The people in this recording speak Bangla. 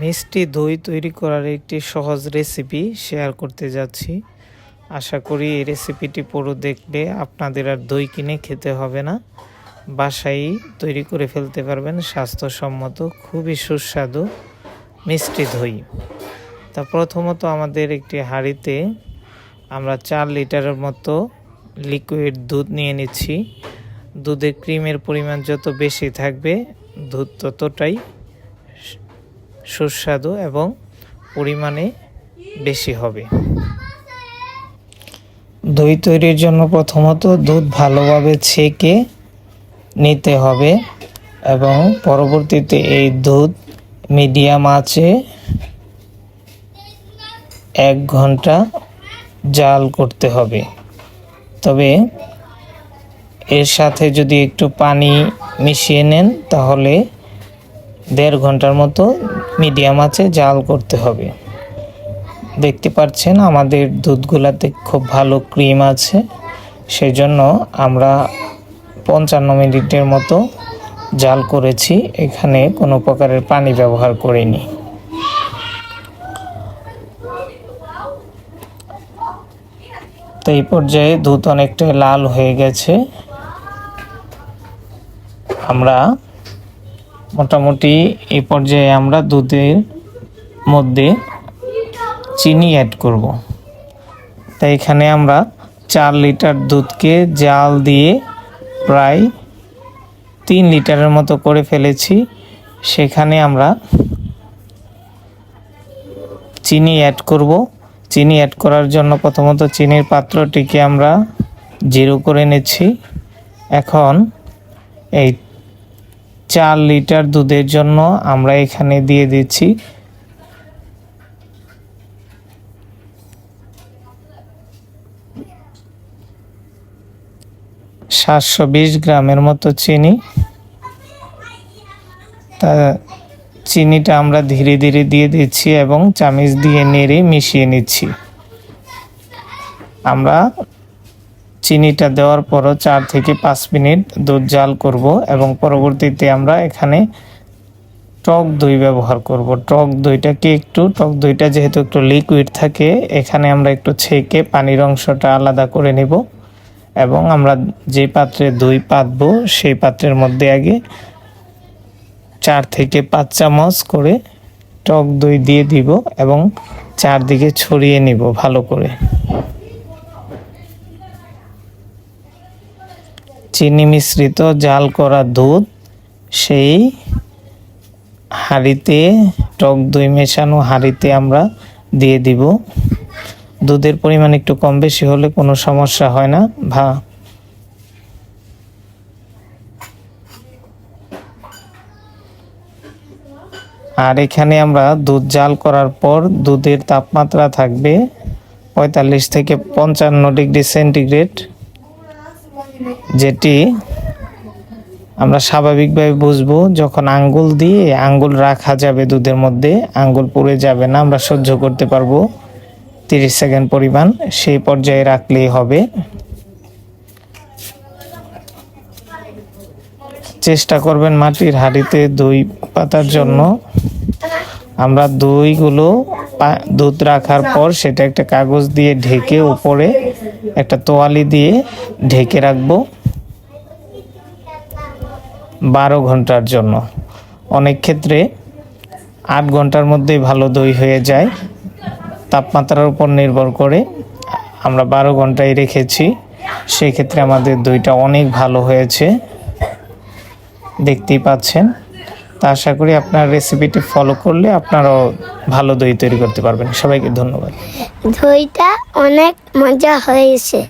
মিষ্টি দই তৈরি করার একটি সহজ রেসিপি শেয়ার করতে যাচ্ছি। আশা করি এই রেসিপিটি পুরো দেখলে আপনাদের আর দই কিনে খেতে হবে না। বাসায় তৈরি করে ফেলতে পারবেন, স্বাস্থ্যসম্মত, খুবই সুস্বাদু মিষ্টি দই। তা প্রথমত আমাদের একটি হাঁড়িতে আমরা চার লিটারের মতো লিকুইড দুধ নিয়ে নিচ্ছি। দুধের ক্রিমের পরিমাণ যত বেশি থাকবে, দুধ ততটাই সুস্বাদু এবং পরিমাণে বেশি হবে। দই তৈরির জন্য প্রথমত দুধ ভালোভাবে ছেঁকে নিতে হবে এবং পরবর্তীতে এই দুধ মিডিয়াম আঁচে এক ঘণ্টা জাল করতে হবে। তবে এর সাথে যদি একটু পানি মিশিয়ে নেন, তাহলে দেড় ঘণ্টার মতো মিডিয়াম আছে, জাল করতে হবে। দেখতে পাচ্ছেন, আমাদের দুধগুলাতে খুব ভালো ক্রিম আছে। সেজন্য আমরা পঞ্চান্ন মিনিটের মতো জাল করেছি। এখানে কোনো প্রকারের পানি ব্যবহার করিনি। তো এই পর্যায়ে দুধ অনেকটা লাল হয়ে গেছে। আমরা মোটামুটি এই পর্যায়ে আমরা দুধের মধ্যে চিনি অ্যাড করব। তাই এখানে আমরা চার লিটার দুধকে জাল দিয়ে প্রায় তিন লিটারের মতো করে ফেলেছি। সেখানে আমরা চিনি অ্যাড করব। চিনি অ্যাড করার জন্য প্রথমত চিনির পাত্রটিকে আমরা জিরো করে নিচ্ছি। এখন এই চার লিটার দুধের জন্য আমরা এখানে দিয়ে দিচ্ছি। সাতশো বিশ গ্রামের মতো চিনি। তা চিনিটা আমরা ধীরে ধীরে দিয়ে দিচ্ছি এবং চামিচ দিয়ে নেড়ে মিশিয়ে নিচ্ছি। আমরা চিনিটা দেওয়ার পরও চার থেকে পাঁচ মিনিট দুধ জাল করব এবং পরবর্তীতে আমরা এখানে টক দই ব্যবহার করব। টক দইটাকে একটু? টক দইটা যেহেতু একটু লিকুইড থাকে, এখানে আমরা একটু ছেঁকে পানির অংশটা আলাদা করে নেব এবং আমরা যে পাত্রে দই পাতবো সেই পাত্রের মধ্যে আগে চার থেকে পাঁচ চামচ করে টক দই দিয়ে দিব এবং চারদিকে ছড়িয়ে নিব ভালো করে। চিনি মিশ্রিত জাল করা দুধ, সেই হাঁড়িতে, টক দই মেশানো হাঁড়িতে আমরা দিয়ে দিব। দুধের পরিমাণ একটু কম বেশি হলে কোনো সমস্যা হয় না, ভা। আর এখানে আমরা দুধ জাল করার পর দুধের তাপমাত্রা থাকবে পঁয়তাল্লিশ থেকে পঞ্চান্ন ডিগ্রি সেন্টিগ্রেড। যেটি আমরা স্বাভাবিকভাবে বুঝব, যখন আঙ্গুল দিয়ে আঙ্গুল রাখা যাবে দুধের মধ্যে, আঙ্গুল পুড়ে যাবে না, আমরা সহ্য করতে পারব। তিরিশ সেকেন্ড পরিমাণ সেই পর্যায়ে রাখলেই হবে। চেষ্টা করবেন মাটির হাঁড়িতে দই পাতার জন্য। আমরা দইগুলো দুধ রাখার পর সেটা একটা কাগজ দিয়ে ঢেকে উপরে একটা তোয়ালি দিয়ে ঢেকে রাখব বারো ঘণ্টার জন্য। অনেক ক্ষেত্রে আট ঘণ্টার মধ্যেই ভালো দই হয়ে যায়। তাপমাত্রার উপর নির্ভর করে আমরা বারো ঘন্টায় রেখেছি। সেক্ষেত্রে আমাদের দইটা অনেক ভালো হয়েছে। দেখতেই পাচ্ছেন। তা আশা করি আপনার রেসিপিটি ফলো করলে আপনারও ভালো দই তৈরি করতে পারবেন। সবাইকে ধন্যবাদ। দইটা অনেক মজা হয়েছে।